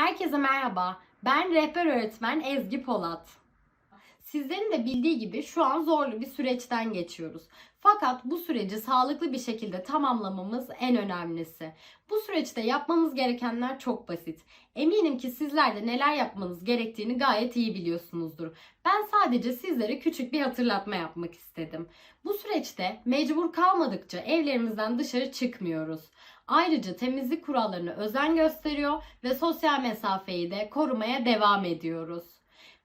Herkese merhaba. Ben rehber öğretmen Ezgi Polat. Sizlerin de bildiği gibi şu an zorlu bir süreçten geçiyoruz. Fakat bu süreci sağlıklı bir şekilde tamamlamamız en önemlisi. Bu süreçte yapmamız gerekenler çok basit. Eminim ki sizler de neler yapmanız gerektiğini gayet iyi biliyorsunuzdur. Ben sadece sizlere küçük bir hatırlatma yapmak istedim. Bu süreçte mecbur kalmadıkça evlerimizden dışarı çıkmıyoruz. Ayrıca temizlik kurallarına özen gösteriyor ve sosyal mesafeyi de korumaya devam ediyoruz.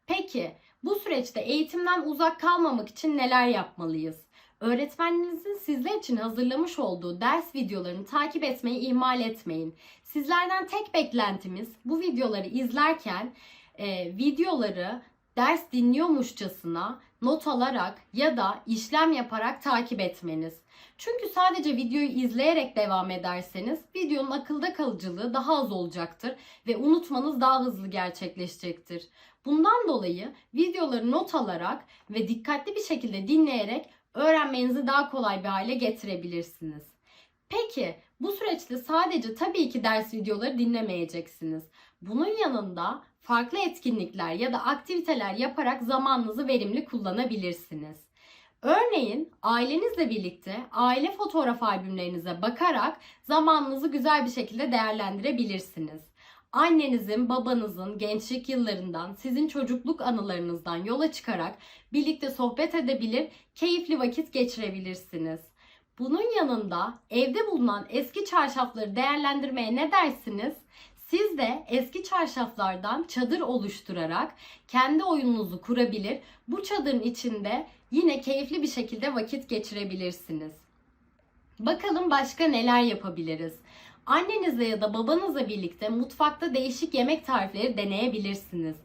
Peki bu süreçte eğitimden uzak kalmamak için neler yapmalıyız? Öğretmeninizin sizler için hazırlamış olduğu ders videolarını takip etmeyi ihmal etmeyin. Sizlerden tek beklentimiz bu videoları izlerken e, videoları ders dinliyormuşçasına not alarak ya da işlem yaparak takip etmeniz. Çünkü sadece videoyu izleyerek devam ederseniz videonun akılda kalıcılığı daha az olacaktır ve unutmanız daha hızlı gerçekleşecektir. Bundan dolayı videoları not alarak ve dikkatli bir şekilde dinleyerek öğrenmenizi daha kolay bir hale getirebilirsiniz. Peki bu süreçte sadece tabii ki ders videoları dinlemeyeceksiniz. Bunun yanında farklı etkinlikler ya da aktiviteler yaparak zamanınızı verimli kullanabilirsiniz. Örneğin ailenizle birlikte aile fotoğraf albümlerinize bakarak zamanınızı güzel bir şekilde değerlendirebilirsiniz. Annenizin, babanızın gençlik yıllarından, sizin çocukluk anılarınızdan yola çıkarak birlikte sohbet edebilir, keyifli vakit geçirebilirsiniz. Bunun yanında evde bulunan eski çarşafları değerlendirmeye ne dersiniz? Siz de eski çarşaflardan çadır oluşturarak kendi oyununuzu kurabilir. Bu çadırın içinde yine keyifli bir şekilde vakit geçirebilirsiniz. Bakalım başka neler yapabiliriz? Annenizle ya da babanızla birlikte mutfakta değişik yemek tarifleri deneyebilirsiniz.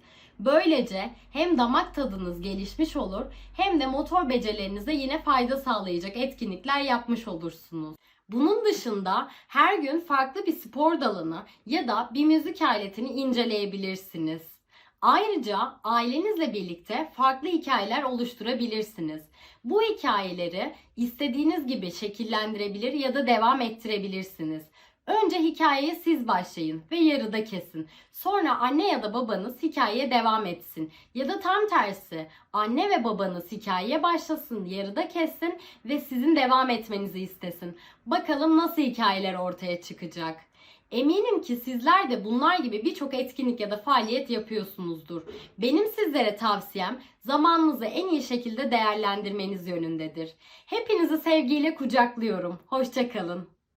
Böylece hem damak tadınız gelişmiş olur hem de motor becerilerinize yine fayda sağlayacak etkinlikler yapmış olursunuz. Bunun dışında her gün farklı bir spor dalını ya da bir müzik aletini inceleyebilirsiniz. Ayrıca ailenizle birlikte farklı hikayeler oluşturabilirsiniz. Bu hikayeleri istediğiniz gibi şekillendirebilir ya da devam ettirebilirsiniz. Önce hikayeye siz başlayın ve yarıda kesin. Sonra anne ya da babanız hikayeye devam etsin. Ya da tam tersi anne ve babanız hikayeye başlasın, yarıda kessin ve sizin devam etmenizi istesin. Bakalım nasıl hikayeler ortaya çıkacak. Eminim ki sizler de bunlar gibi birçok etkinlik ya da faaliyet yapıyorsunuzdur. Benim sizlere tavsiyem zamanınızı en iyi şekilde değerlendirmeniz yönündedir. Hepinizi sevgiyle kucaklıyorum. Hoşçakalın.